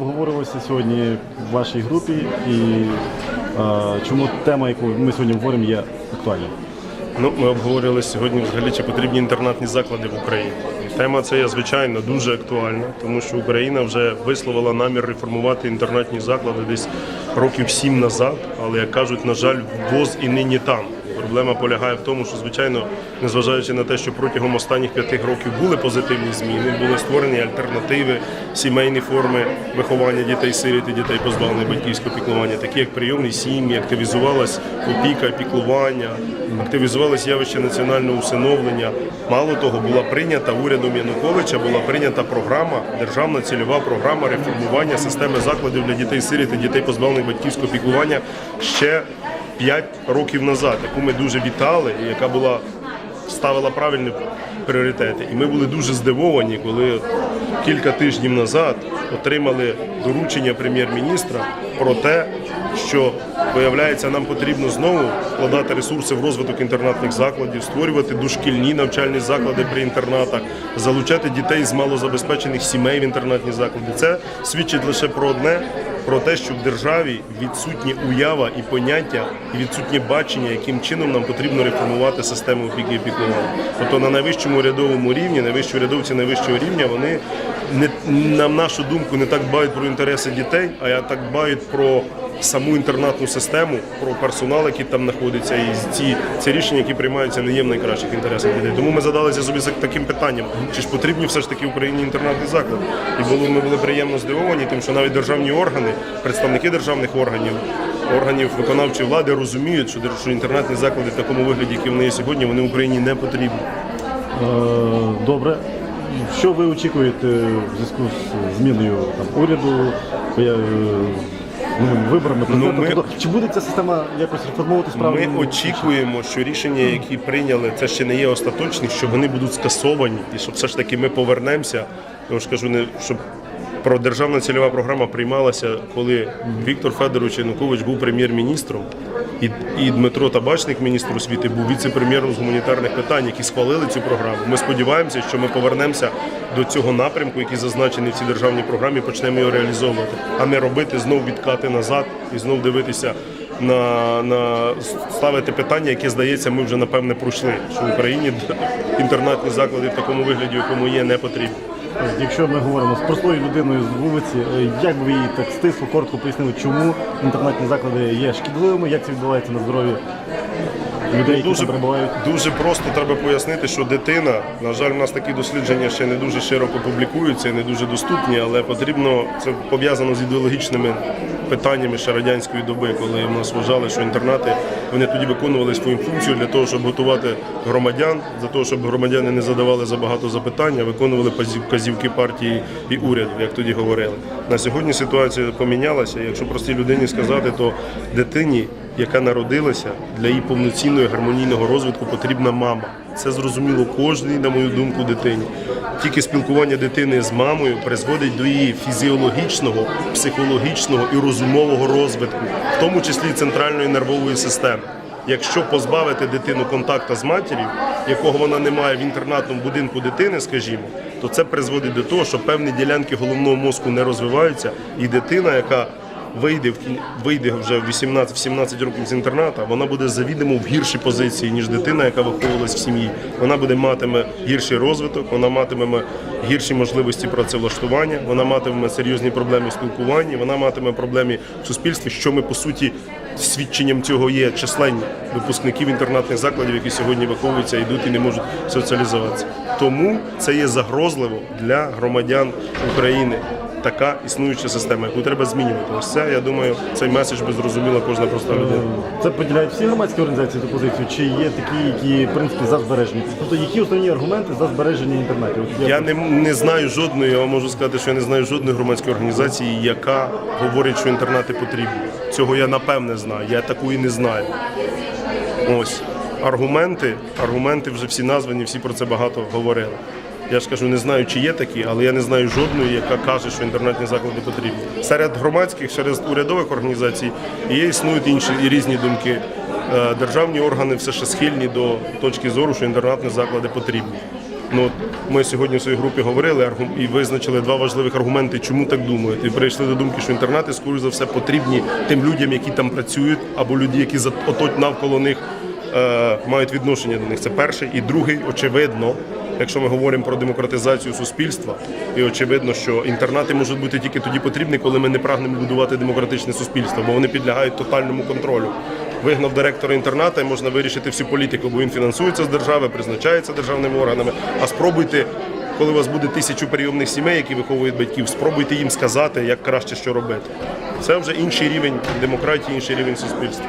Обговорювалося сьогодні в вашій групі і е, чому тема, яку ми сьогодні говоримо, є актуальною? Ну, ми обговорювали сьогодні взагалі, чи потрібні інтернатні заклади в Україні. Тема ця є звичайно дуже актуальна, тому що Україна вже висловила намір реформувати інтернатні заклади десь років сім назад. Але як кажуть, на жаль, воз і нині там. Проблема полягає в тому, що звичайно, незважаючи на те, що протягом останніх п'яти років були позитивні зміни, були створені альтернативи, сімейні форми виховання дітей сиріт і дітей позбавлених батьківського піклування, такі як прийомні сім'ї, активізувалась опіка, піклування, активізувалось явище національного усиновлення. Мало того, була прийнята урядом Януковича, була прийнята програма, державна цільова програма реформування системи закладів для дітей сиріт і дітей позбавлених батьківського піклування ще 5 років назад, яку ми дуже вітали, і яка була ставила правильні пріоритети. І ми були дуже здивовані, коли кілька тижнів назад отримали доручення прем'єр-міністра про те, що виявляється, нам потрібно знову вкладати ресурси в розвиток інтернатних закладів, створювати дошкільні навчальні заклади при інтернатах, залучати дітей з малозабезпечених сімей в інтернатні заклади. Це свідчить лише про одне. Про те, що в державі відсутні уява і поняття, і відсутнє бачення, яким чином нам потрібно реформувати систему опіки і піклування. Тобто на найвищому урядовому рівні, найвищі урядовці найвищого рівня, вони не на нашу думку не так дбають про інтереси дітей, а я так дбають про саму інтернатну систему, про персонал, який там знаходиться, і ці, ці рішення, які приймаються, не є в найкращих інтересах дітей. Тому ми задалися собі таким питанням: чи ж потрібні все ж таки Україні інтернатний заклад? І було ми були приємно здивовані, тим, що навіть державні органи, представники державних органів. Органів виконавчої влади розуміють, що що інтернатні заклади в такому вигляді, які вони є сьогодні, вони Україні не потрібні. Е, добре. Що ви очікуєте в зв'язку з зміною там, уряду, е, новими виборами Ну, ми- Тобто, чи буде ця система якось реформовуватись правильно? Ми очікуємо, що рішення, які прийняли, це ще не є остаточні, що вони будуть скасовані, і що все ж таки ми повернемося. Я ж кажу, не щоб про державна цільова програма приймалася, коли Віктор Федорович Янукович був прем'єр-міністром, і, і Дмитро Табачник, міністр освіти, був віце-прем'єром з гуманітарних питань, які схвалили цю програму. Ми сподіваємося, що ми повернемося до цього напрямку, який зазначений в цій державній програмі, і почнемо його реалізовувати, а не робити знов відкати назад і знов дивитися на, на ставити питання, яке здається, ми вже напевне пройшли. Що в Україні інтернатні заклади в такому вигляді, якому є, не потрібні. Якщо ми говоримо з простою людиною з вулиці, е, як би їй так стисло, коротко пояснили, чому інтернатні заклади є шкідливими, як це відбувається на здоров'ї людей, які Дуже, там перебувають? дуже просто треба пояснити, що дитина, на жаль, у нас такі дослідження ще не дуже широко публікуються, не дуже доступні, але потрібно це пов'язано з ідеологічними питаннями ще радянської доби, коли в нас вважали, що інтернати вони тоді виконували свою функцію для того, щоб готувати громадян, за того, щоб громадяни не задавали забагато запитань, а виконували вказівки партії і уряду, як тоді говорили. На сьогодні ситуація помінялася. Якщо простій людині сказати, то дитині яка народилася для її повноцінного гармонійного розвитку, потрібна мама. Це зрозуміло кожній, на мою думку, дитині. Тільки спілкування дитини з мамою призводить до її фізіологічного, психологічного і розумового розвитку, в тому числі центральної нервової системи. Якщо позбавити дитину контакту з матір'ю, якого вона не має в інтернатному будинку дитини, скажімо, то це призводить до того, що певні ділянки головного мозку не розвиваються, і дитина, яка вийде в вийде вже в 18-17 років з інтерната, вона буде завідомо в гіршій позиції, ніж дитина, яка виховувалась в сім'ї. Вона буде матиме гірший розвиток, вона матиме гірші можливості працевлаштування, вона матиме серйозні проблеми в спілкуванні, вона матиме проблеми в суспільстві, що ми по суті. Свідченням цього є численні випускників інтернатних закладів, які сьогодні виховуються, йдуть і не можуть соціалізуватися. Тому це є загрозливо для громадян України. Така існуюча система, яку треба змінювати. Ось це, я думаю, цей меседж би зрозуміла кожна проста людина. Це поділяють всі громадські організації цю позицію, чи є такі, які в принципі за збереження? Тобто які основні аргументи за збереження інтернету? От Я не, не знаю жодної, я вам можу сказати, що я не знаю жодної громадської організації, яка говорить, що інтернати потрібні. Цього я напевне знаю. Я такої не знаю. Ось аргументи, аргументи вже всі названі, всі про це багато говорили. Я ж кажу, не знаю, чи є такі, але я не знаю жодної, яка каже, що інтернетні заклади потрібні. Серед громадських, серед урядових організацій є існують інші і різні думки. Е, Державні органи все ще схильні до точки зору, що інтернатні заклади потрібні. Ну, ми сьогодні в своїй групі говорили і визначили два важливих аргументи, чому так думають. І прийшли до думки, що інтернати, скоріш за все, потрібні тим людям, які там працюють, або люди, які за- навколо них е, мають відношення до них. Це перший. І другий, очевидно, якщо ми говоримо про демократизацію суспільства, і очевидно, що інтернати можуть бути тільки тоді потрібні, коли ми не прагнемо будувати демократичне суспільство, бо вони підлягають тотальному контролю. Вигнав директора інтерната і можна вирішити всю політику, бо він фінансується з держави, призначається державними органами. А спробуйте, коли у вас буде тисячу прийомних сімей, які виховують батьків, спробуйте їм сказати, як краще що робити. Це вже інший рівень демократії, інший рівень суспільства.